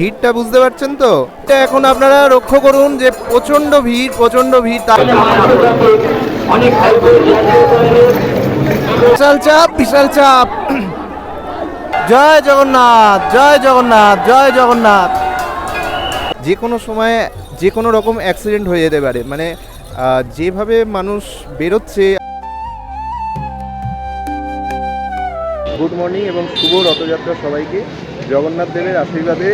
ভিড়টা বুঝতে পারছেন তো? এটা এখন আপনারা লক্ষ্য করুন যে প্রচণ্ড ভিড় প্রচণ্ড ভিড় বিশাল চাপ বিশাল চাপ। জয় জগন্নাথ জয় জগন্নাথ জয় জগন্নাথ। যে কোনো সময়ে যে কোনো রকম অ্যাক্সিডেন্ট হয়ে যেতে পারে। মানে যেভাবে মানুষ বেরোচ্ছে গুড মর্নিং এবং শুভ রথযাত্রা সবাইকে। জগন্নাথ দেবের আশীর্বাদে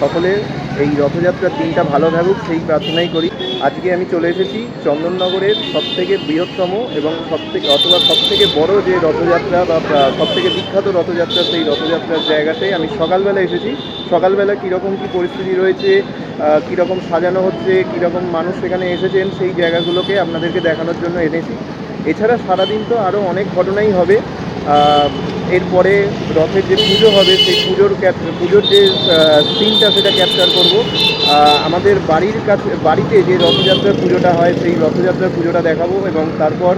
সকলের এই রথযাত্রার দিনটা ভালো থাকুক, সেই প্রার্থনাই করি। আজকে আমি চলে এসেছি চন্দননগরের সবথেকে বৃহত্তম এবং সবথেকে অথবা সবথেকে বড় যে রথযাত্রা বা সবথেকে বিখ্যাত রথযাত্রা সেই রথযাত্রার জায়গাতে আমি সকালবেলা এসেছি। সকালবেলা কীরকম কী পরিস্থিতি রয়েছে কীরকম সাজানো হচ্ছে, কীরকম মানুষ সেখানে এসেছেন সেই জায়গাগুলোকে আপনাদেরকে দেখানোর জন্য এনেছি। এছাড়া সারাদিন তো আরও অনেক ঘটনাই হবে। এরপরে রথের যে পুজো হবে, সেই পুজোর ক্যাপ- পুজোর যে সিনটা সেটা ক্যাপচার করব। আমাদের বাড়ির কাছে, বাড়িতে যে রথযাত্রার পুজোটা হয়, সেই রথযাত্রার পুজোটা দেখাবো এবং তারপর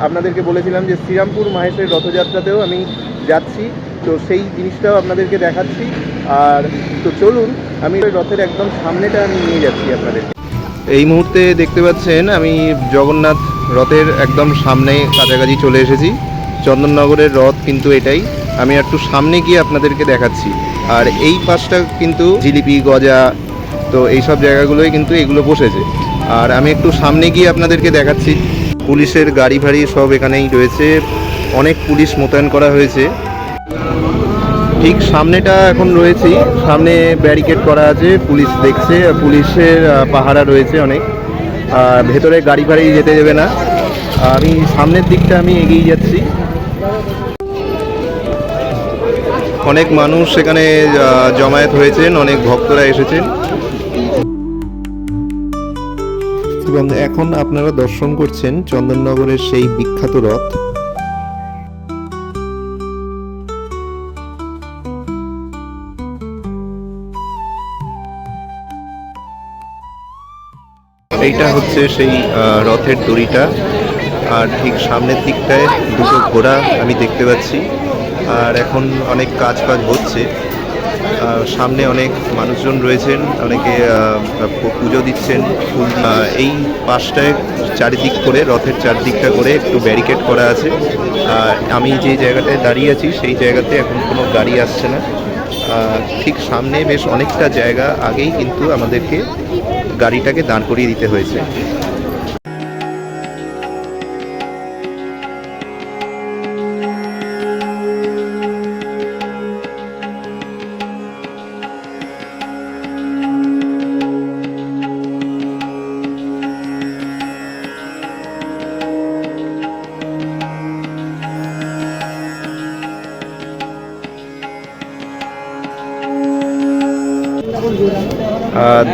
আপনাদেরকে বলেছিলাম যে শ্রীরামপুর মাহেশের রথযাত্রাতেও আমি যাচ্ছি। তো সেই জিনিসটাও আপনাদেরকে দেখাচ্ছি। আর তো চলুন, আমি ওই রথের একদম সামনেটা আমি নিয়ে যাচ্ছি আপনাদের। এই মুহূর্তে দেখতে পাচ্ছেন, আমি জগন্নাথ রথের একদম সামনে কাছাকাছি চলে এসেছি। চন্দননগরের রথ কিন্তু এটাই। আমি একটু সামনে গিয়ে আপনাদেরকে দেখাচ্ছি। আর এই পাশটা কিন্তু জিলিপি, গজা, তো এইসব জায়গাগুলোই কিন্তু এগুলো বসেছে। আর আমি একটু সামনে গিয়ে আপনাদেরকে দেখাচ্ছি। পুলিশের গাড়ি ফাড়ি সব এখানেই রয়েছে। অনেক পুলিশ মোতায়েন করা হয়েছে। ঠিক সামনেটা এখন রয়েছি। সামনে ব্যারিকেড করা আছে, পুলিশ দেখছে। পুলিশের পাহারা রয়েছে অনেক। আর ভেতরে গাড়ি ফাড়ি যেতে দেবে না। আমি সামনের দিকটা আমি এগিয়ে যাচ্ছি। অনেক মানুষ সেখানে জমায়েত হয়েছেন, অনেক ভক্তরা এসেছেন। এবং এখন আপনারা দর্শন করছেন চন্দননগরের সেই বিখ্যাত রথ। এইটা হচ্ছে সেই রথের দড়িটা। আর ঠিক সামনের দিকটায় দুটো ঘোড়া আমি দেখতে পাচ্ছি। আর এখন অনেক কাজ ফাজ হচ্ছে। সামনে অনেক মানুষজন রয়েছেন, অনেকে পুজো দিচ্ছেন। ফুল এই পাশটায় চারিদিক করে, রথের চারদিকটা করে একটু ব্যারিকেড করা আছে। আর আমি যে জায়গাটায় দাঁড়িয়ে আছি, সেই জায়গাতে এখন কোনো গাড়ি আসছে না। ঠিক সামনে বেশ অনেকটা জায়গা আগেই কিন্তু আমাদেরকে গাড়িটাকে দাঁড় করিয়ে দিতে হয়েছে।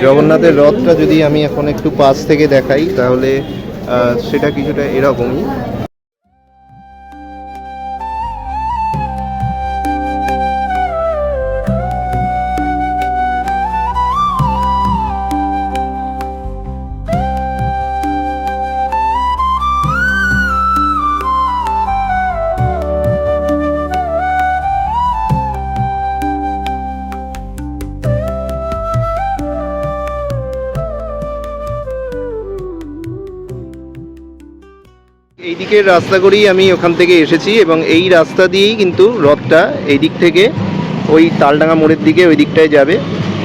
জগন্নাথের রথটা যদি আমি এখন একটু পাশ থেকে দেখাই তাহলে সেটা কিছুটা এরকমই। দিকের রাস্তা করেই আমি ওখান থেকে এসেছি এবং এই রাস্তা দিয়েই কিন্তু রথটা এই দিক থেকে, ওই তালডাঙ্গা মোড়ের দিকে ওই দিকটায় যাবে।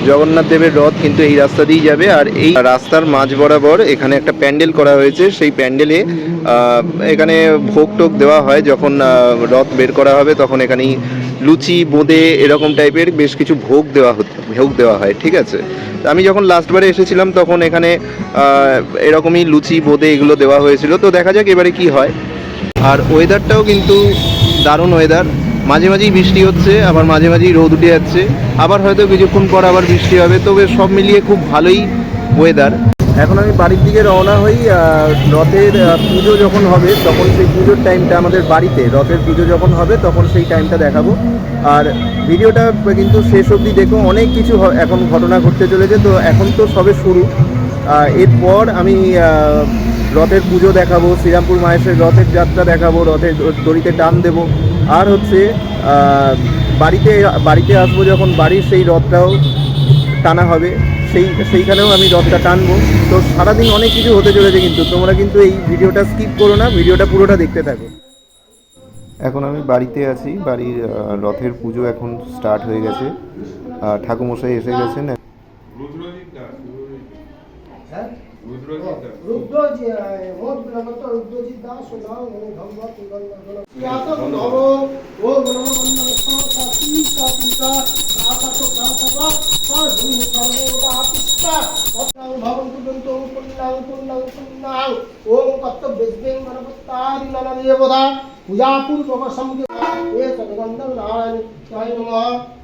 জগন্নাথ দেবের রথ কিন্তু এই রাস্তা দিয়েই যাবে আর এই রাস্তার মাঝ বরাবর এখানে একটা প্যান্ডেল করা হয়েছে। সেই প্যান্ডেলে এখানে ভোগ টোক দেওয়া হয় যখন রথ বের করা হবে তখন এখানেই লুচি, বোঁদে এরকম টাইপের বেশ কিছু ভোগ দেওয়া হতো, ভোগ দেওয়া হয়, ঠিক আছে? আমি যখন লাস্টবারে এসেছিলাম তখন এখানে এরকমই লুচি, বোঁদে এগুলো দেওয়া হয়েছিল। তো দেখা যাক এবারে কি হয়। আর ওয়েদারটাও কিন্তু দারুণ ওয়েদার মাঝে মাঝেই বৃষ্টি হচ্ছে, আবার মাঝে মাঝেই রোদ উঠে যাচ্ছে। আবার হয়তো কিছুক্ষণ পর আবার বৃষ্টি হবে, তবে সব মিলিয়ে খুব ভালোই ওয়েদার এখন আমি বাড়ির দিকে রওনা হই রথের পুজো যখন হবে, তখন সেই পুজোর টাইমটা আমাদের বাড়িতে, রথের পুজো যখন হবে, তখন সেই টাইমটা দেখাবো। আর ভিডিওটা কিন্তু শেষ অবধি দেখো, অনেক কিছু এখন ঘটনা ঘটতে চলেছে, তো এখন তো সবে শুরু। এরপর আমি রথের পুজো দেখাবো, শ্রীরামপুর মাহেশের রথের যাত্রা দেখাবো, রথের দড়িতে টান দেবো। আর হচ্ছে বাড়িতে বাড়িতে আসব যখন, বাড়ির সেই রথটাও টানা হবে। সেই সেইখানেও আমি রথটা টানবো। তো সারাদিন অনেক কিছু হতে চলেছে কিন্তু তোমরা কিন্তু এই ভিডিওটা স্কিপ করো না ভিডিওটা পুরোটা দেখতে থাকো। এখন আমি বাড়িতে আছি বাড়ির রথের পুজো এখন স্টার্ট হয়ে গেছে। ঠাকুমশাই এসে গেছেন। না হ্যাঁ? রুদ্রজি মোট নামত রুদ্রজিৎ দাস নাম ও ভগবত ইয়াতম নব ও ওম গণপত্তারি পূজা পূর্বক সঙ্গে এ সদগন্ধ নারায়ণ নমঃ।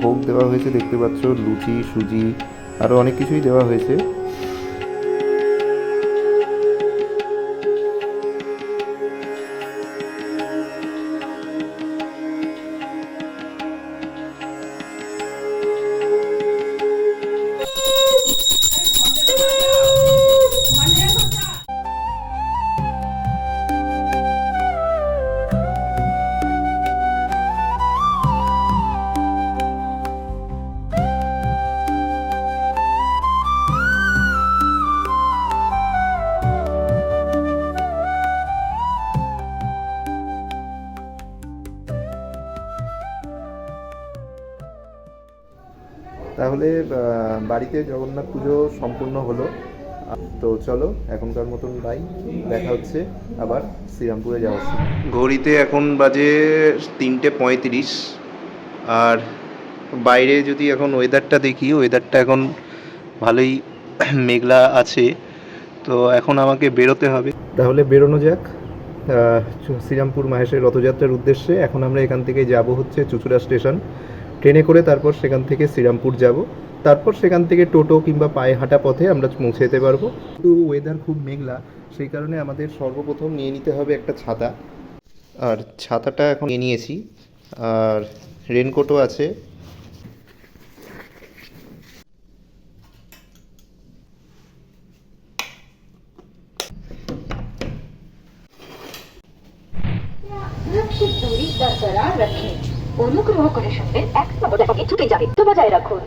ভোগ দেওয়া হয়েছে দেখতে পাচ্ছ লুচি সুজি আরও অনেক কিছুই দেওয়া হয়েছে। তাহলে বাড়িতে জগন্নাথ পুজো সম্পূর্ণ হলো। তো চলো এখনকার মতন বাই। দেখা হচ্ছে আবার শ্রীরামপুরে যাওয়ার ঘড়িতে এখন বাজে তিনটে পঁয়ত্রিশ। আর বাইরে যদি এখন ওয়েদারটা দেখি ওয়েদারটা এখন ভালোই মেঘলা আছে। তো এখন আমাকে বেরোতে হবে। তাহলে বেরোনো যাক। শ্রীরামপুর মাহেশের রথযাত্রার উদ্দেশ্যে এখন আমরা এখান থেকে যাব হচ্ছে চুচুড়া স্টেশন। ট্রেনে করে তারপর সেখান থেকে শ্রীরামপুর যাব। তারপর সেখান থেকে টোটো কিংবা পায়ে হাঁটা পথে আমরা পৌঁছে যেতে পারব। কিন্তু ওয়েদার খুব মেঘলা, সেই কারণে আমাদের সর্বপ্রথম নিয়ে নিতে হবে একটা ছাতা। আর ছাতাটা এখন নিয়ে নিয়েছি। আর রেনকোটও আছে। রাখুন অনুগ্রহ করে শুনবেন এক নম্বরটাকে ছুটে যাবে। তো বজায় রাখুন।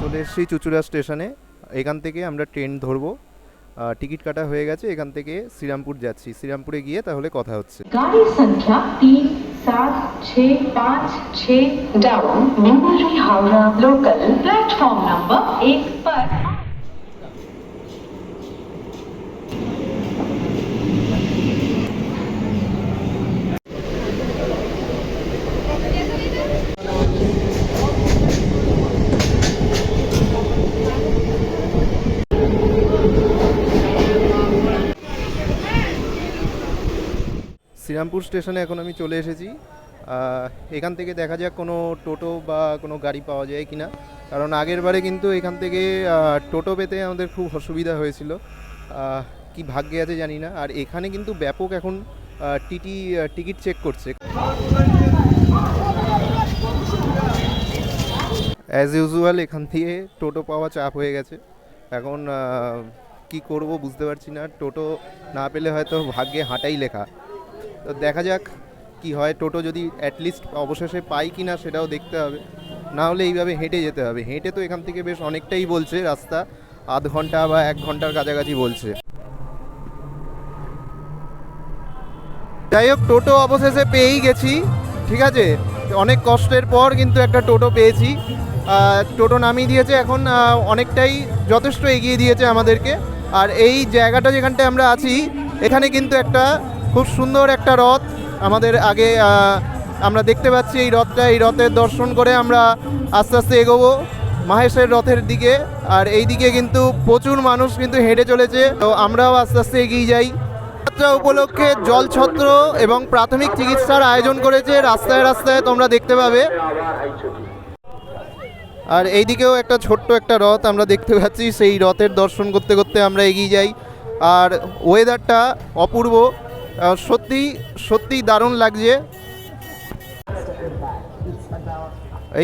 চলে এসেছি চুচুড়া স্টেশনে। এখান থেকে আমরা ট্রেন ধরবো। টিকিট কাটা হয়ে গেছে। এখান থেকে শ্রীরামপুর যাচ্ছি। শ্রীরামপুরে গিয়ে তাহলে কথা হচ্ছে। গাড়ির সংখ্যা তিন सात छः पाँच छः डाउन न्यूमरी हावड़ा लोकल प्लेटफॉर्म नंबर एक पर শ্রীরামপুর স্টেশনে এখন আমি চলে এসেছি। এখান থেকে দেখা যাক কোনো টোটো বা কোনো গাড়ি পাওয়া যায় কিনা। কারণ আগের বারে কিন্তু এখান থেকে টোটো পেতে আমাদের খুব অসুবিধা হয়েছিল। কি ভাগ্যে আছে জানি না। আর এখানে কিন্তু ব্যাপক এখন টিটি টিকিট চেক করছে। অ্যাজ ইউজুয়াল এখান থেকে টোটো পাওয়া চাপ হয়ে গেছে। এখন কি করব বুঝতে পারছি না। টোটো না পেলে হয়তো ভাগ্যে হাঁটাই লেখা। তো দেখা যাক কি হয়। টোটো যদি অ্যাটলিস্ট অবশেষে পাই কি না সেটাও দেখতে হবে। না হলে এইভাবে হেঁটে যেতে হবে। হেঁটে তো এখান থেকে বেশ অনেকটাই বলছে রাস্তা। আধ ঘণ্টা বা এক ঘণ্টার কাছাকাছি বলছে। যাই হোক, টোটো অবশেষে পেয়েই গেছি, ঠিক আছে? অনেক কষ্টের পর কিন্তু একটা টোটো পেয়েছি। টোটো নামিয়ে দিয়েছে এখন অনেকটাই যথেষ্ট এগিয়ে দিয়েছে আমাদেরকে। আর এই জায়গাটা যেখানটায় আমরা আছি, এখানে কিন্তু একটা খুব সুন্দর একটা রথ। আমাদের আগে আমরা দেখতে পাচ্ছি এই রথটা, এই রথের দর্শন করে আমরা আস্তে আস্তে এগোবো মাহেশের রথের দিকে। আর এই দিকে কিন্তু প্রচুর মানুষ কিন্তু হেঁটে চলেছে। তো আমরাও আস্তে আস্তে এগিয়ে যাই। যাত্রা উপলক্ষে জলছত্র এবং প্রাথমিক চিকিৎসার আয়োজন করেছে রাস্তায় রাস্তায় তোমরা দেখতে পাবে। আর এইদিকেও একটা ছোট্ট একটা রথ আমরা দেখতে পাচ্ছি। সেই রথের দর্শন করতে করতে আমরা এগিয়ে যাই। আর ওয়েদারটা অপূর্ব। সত্যি সত্যি দারুণ লাগছে।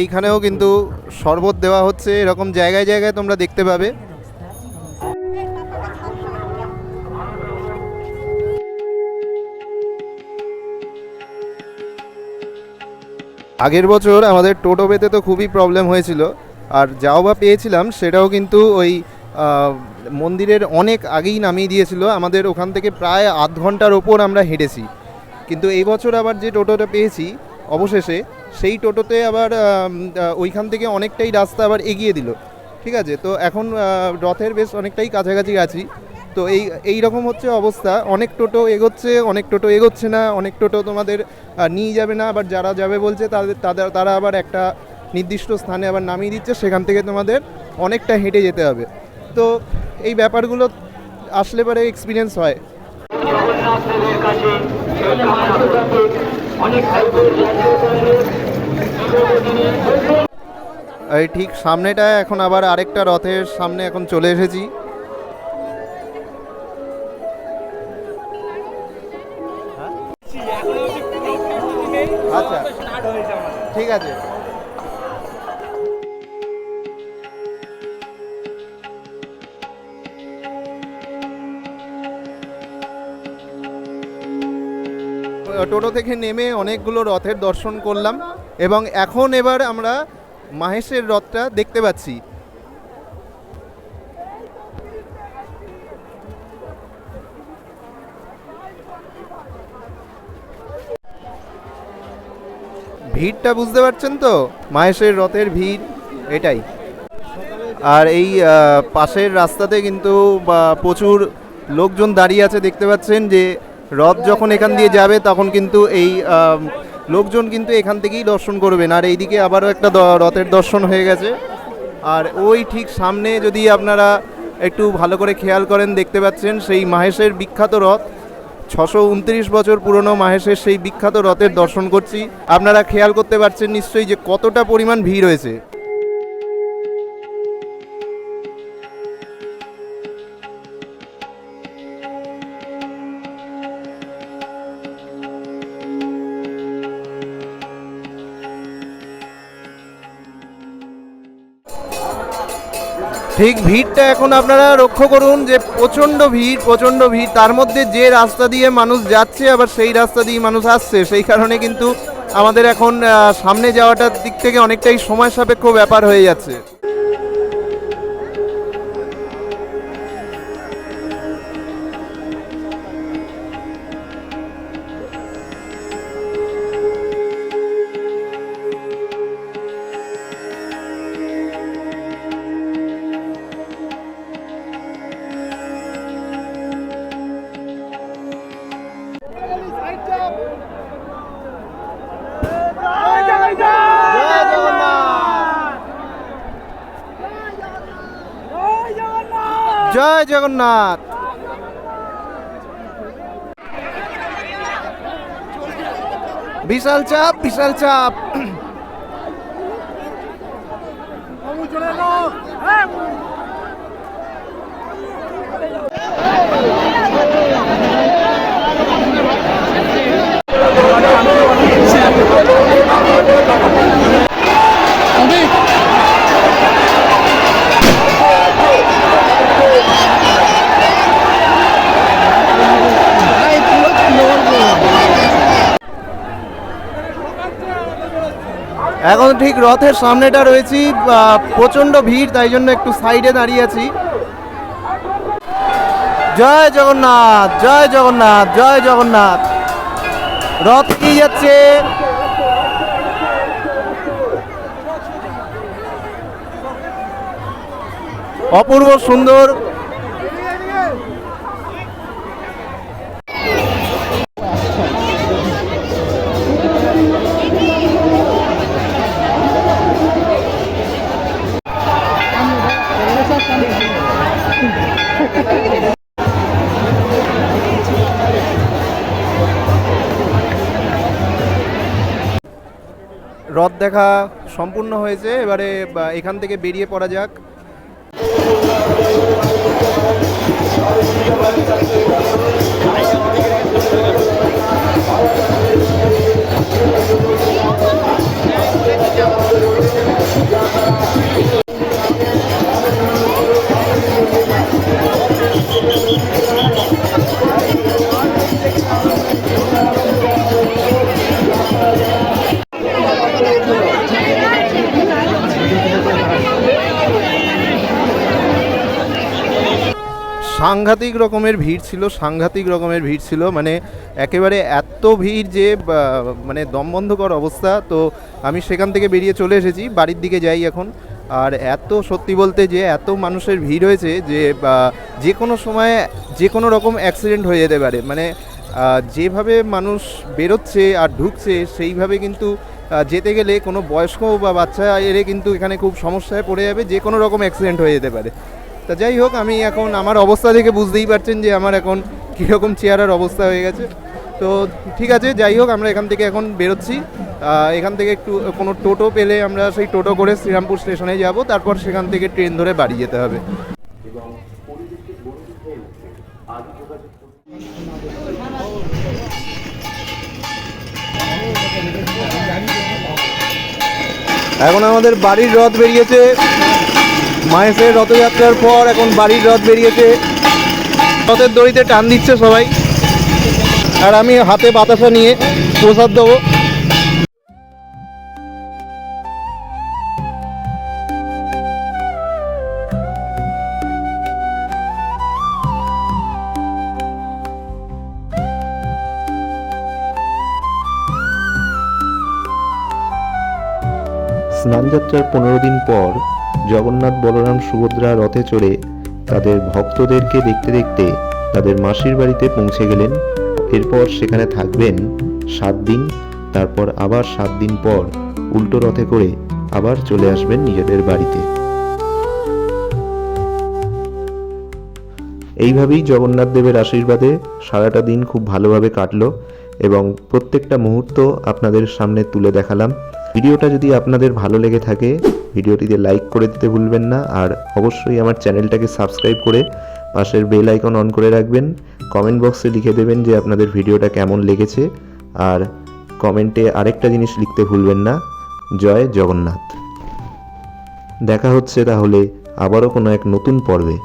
এইখানেও কিন্তু শরবত দেওয়া হচ্ছে, এরকম জায়গায় জায়গায় তোমরা দেখতে পাবে। আগের বছর আমাদের টোটো পেতে তো খুবই প্রবলেম হয়েছিল, আর যাও বা পেয়েছিলাম, সেটাও কিন্তু ওই মন্দিরের অনেক আগেই নামিয়ে দিয়েছিল। আমাদের ওখান থেকে প্রায় আধ ঘণ্টার ওপর আমরা হেঁটেছি। কিন্তু এই বছর আবার যে টোটোটা পেয়েছি, অবশেষে সেই টোটোতে আবার ওইখান থেকে অনেকটাই রাস্তা আবার এগিয়ে দিল। ঠিক আছে? তো এখন রথের বেশ অনেকটাই কাছাকাছি আছি। তো এই এই রকম হচ্ছে অবস্থা। অনেক টোটো এগোচ্ছে, অনেক টোটো এগোচ্ছে না। অনেক টোটো তোমাদের নিয়ে যাবে না। আবার যারা যাবে বলছে, তাদের তাদের, তারা আবার একটা নির্দিষ্ট স্থানে আবার নামিয়ে দিচ্ছে। সেখান থেকে তোমাদের অনেকটা হেঁটে যেতে হবে। তো এই ব্যাপারগুলো আসলে পরে এক্সপিরিয়েন্স হয়। ঠিক সামনেটা এখন আবার আরেকটা রথের সামনে এখন চলে এসেছি। থেকে নেমে অনেকগুলো রথের দর্শন করলাম এবং এখন এবার আমরা মাহেশের রথটা দেখতে পাচ্ছি। ভিড়টা বুঝতে পারছেন তো? মাহেশের রথের ভিড় এটাই। আর এই পাশের রাস্তাতে কিন্তু প্রচুর লোকজন দাঁড়িয়ে আছে দেখতে পাচ্ছেন যে রথ যখন এখান দিয়ে যাবে, তখন কিন্তু এই লোকজন কিন্তু এখান থেকেই দর্শন করবেন আর এইদিকে আবারও একটা রথের দর্শন হয়ে গেছে। আর ওই ঠিক সামনে যদি আপনারা একটু ভালো করে খেয়াল করেন, দেখতে পাচ্ছেন সেই মাহেশের বিখ্যাত রথ। ছশো উনত্রিশ বছর পুরনো মাহেশের সেই বিখ্যাত রথের দর্শন করছি। আপনারা খেয়াল করতে পারছেন নিশ্চয়ই যে কতটা পরিমাণ ভিড় হয়েছে। ঠিক ভিড়টা এখন আপনারা লক্ষ্য করুন যে প্রচণ্ড ভিড় প্রচণ্ড ভিড়। তার মধ্যে যে রাস্তা দিয়ে মানুষ যাচ্ছে, আবার সেই রাস্তা দিয়ে মানুষ আসছে। সেই কারণে কিন্তু আমাদের এখন সামনে যাওয়াটার দিক থেকে অনেকটাই সময় সাপেক্ষ ব্যাপার হয়ে যাচ্ছে। জয় জগন্নাথ। বিশাল চাপ বিশাল চাপ। এখন ঠিক রথের সামনেটা রয়েছি আহ, প্রচণ্ড ভিড় তাই জন্য একটু সাইডে দাঁড়িয়ে আছি। জয় জগন্নাথ জয় জগন্নাথ জয় জগন্নাথ। রথ কি যাচ্ছে? অপূর্ব সুন্দর দেখা সম্পূর্ণ হয়েছে। এবারে এখান থেকে বেরিয়ে পড়া যাক। সাংঘাতিক রকমের ভিড় ছিল, সাংঘাতিক রকমের ভিড় ছিল মানে একেবারে এত ভিড় যে মানে দমবন্ধকর অবস্থা। তো আমি সেখান থেকে বেরিয়ে চলে এসেছি, বাড়ির দিকে যাই এখন। আর এত সত্যি বলতে যে, এত মানুষের ভিড় হয়েছে যে যে কোনো সময় যে কোনো রকম অ্যাক্সিডেন্ট হয়ে যেতে পারে। মানে যেভাবে মানুষ বেরোচ্ছে আর ঢুকছে, সেইভাবে কিন্তু যেতে গেলে কোনো বয়স্ক বা বাচ্চা এলে কিন্তু এখানে খুব সমস্যায় পড়ে যাবে, যে কোনো রকম অ্যাক্সিডেন্ট হয়ে যেতে পারে। তা যাই হোক, আমি এখন আমার অবস্থা দেখে বুঝতেই পারছেন যে আমার এখন কীরকম চেয়ারের অবস্থা হয়ে গেছে। তো ঠিক আছে, যাই হোক, আমরা এখান থেকে এখন বেরোচ্ছি। এখান থেকে একটু কোনো টোটো পেলে আমরা সেই টোটো করে শ্রীরামপুর স্টেশনে যাব, তারপর সেখান থেকে ট্রেন ধরে বাড়ি যেতে হবে। এখন আমাদের বাড়ির রথ বেরিয়েছে। মায়েসের রথযাত্রার পর এখন বাড়ির রথ বেরিয়েছে। রথের দড়িতে টান দিচ্ছে সবাই। আর আমি হাতে বাতাসা নিয়ে প্রসাদ দেবো। স্নানযাত্রার পনেরো দিন পর জগন্নাথ বলরাম সুভদ্রা রথে চড়ে তাদের ভক্তদেরকে দেখতে দেখতে তাদের মাসির বাড়িতে পৌঁছে গেলেন। এরপর সেখানে থাকবেন সাত দিন, তারপর আবার সাত দিন পর উল্টো রথে করে আবার চলে আসবেন নিজেদের বাড়িতে। এইভাবেই জগন্নাথ দেবের আশীর্বাদে সারাটা দিন খুব ভালোভাবে কাটলো এবং প্রত্যেকটা মুহূর্ত আপনাদের সামনে তুলে দেখালাম। ভিডিওটা যদি আপনাদের ভালো লেগে থাকে, ভিডিওটিতে লাইক করে দিতে ভুলবেন না, আর অবশ্যই আমার চ্যানেলটাকে সাবস্ক্রাইব করে পাশের বেল আইকন অন করে রাখবেন। কমেন্ট বক্সে লিখে দেবেন যে আপনাদের ভিডিওটা কেমন লেগেছে, আর কমেন্টে আরেকটা জিনিস লিখতে ভুলবেন না, জয় জগন্নাথ। দেখা হচ্ছে তাহলে আবারও কোনো এক নতুন পর্বে।